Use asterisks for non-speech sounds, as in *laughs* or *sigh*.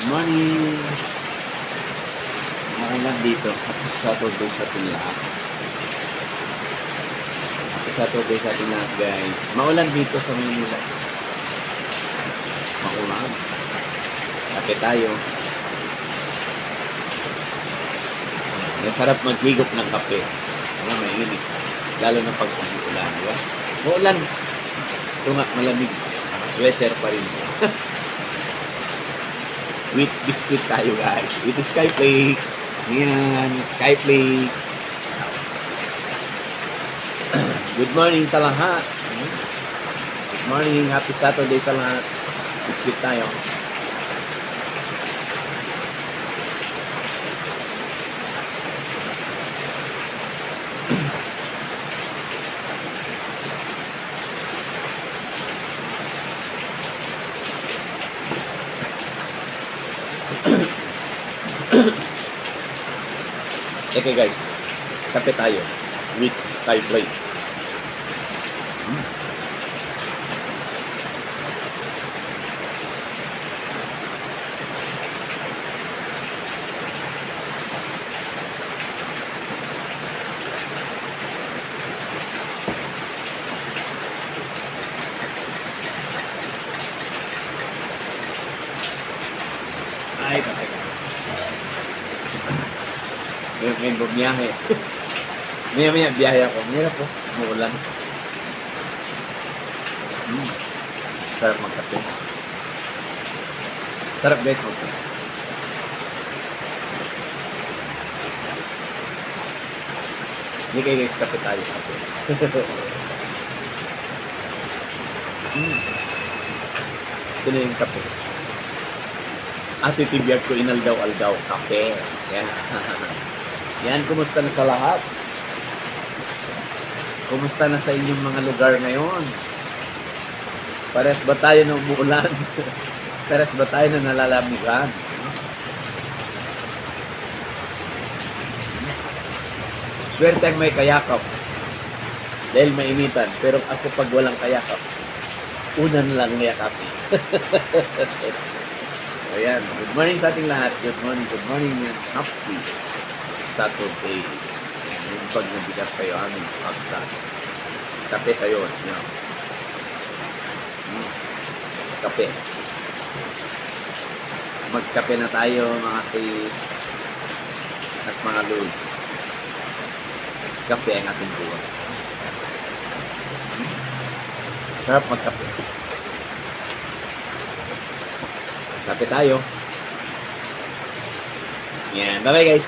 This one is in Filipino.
Good morning. Maulan dito. Happy Saturday sa ating lahat. Happy Saturday sa lahat, guys. Maulan dito sa Manila. Maulan. Kape tayo. Ang sarap maghigop ng kape. Ano, mainit. Lalo na pag umuulan, di ba? Maulan. Ito nga, malamig. Sweater pa rin. *laughs* With biscuit tayo, guys. With skyflake. Ayan, skyflake. *clears throat* Good morning sa lahat. Good morning. Happy Saturday sa lahat. Biscuit tayo. *coughs* Okay guys, kape tayo with skyflake. Mm. Ay, kape ka. May, may bumiyahe. *laughs* Maya maya biyahe ako. Mahirap po. Muulan. Mm. Sarap magkape. Sarap guys magkape. Hindi kayo guys, kape tayo. *laughs* Mm. Ito na yung kape. At itibiyag ko inaldaw-aldaw. Kape. Yan. *laughs* Yan, kumusta na sa lahat? Kumusta na sa inyong mga lugar ngayon? Pares ba tayo na umuulan? *laughs* Pares ba tayo na nalalamigan? Swerte may kayakap. Dahil mainitan. Pero ako pag walang kayakap, unan lang niyakapin. *laughs* Ayan. Good morning sa ating lahat. Good morning. Good morning. and Happy Saturday. Yung pag nabigas kayo aming pagsa. Kape kayo. Yan. Mm. Kape. Magkape na tayo mga sis at mga lods. Kape ang ating buwan. Sarap magkape. Kape tayo. Yan. Bye-bye guys.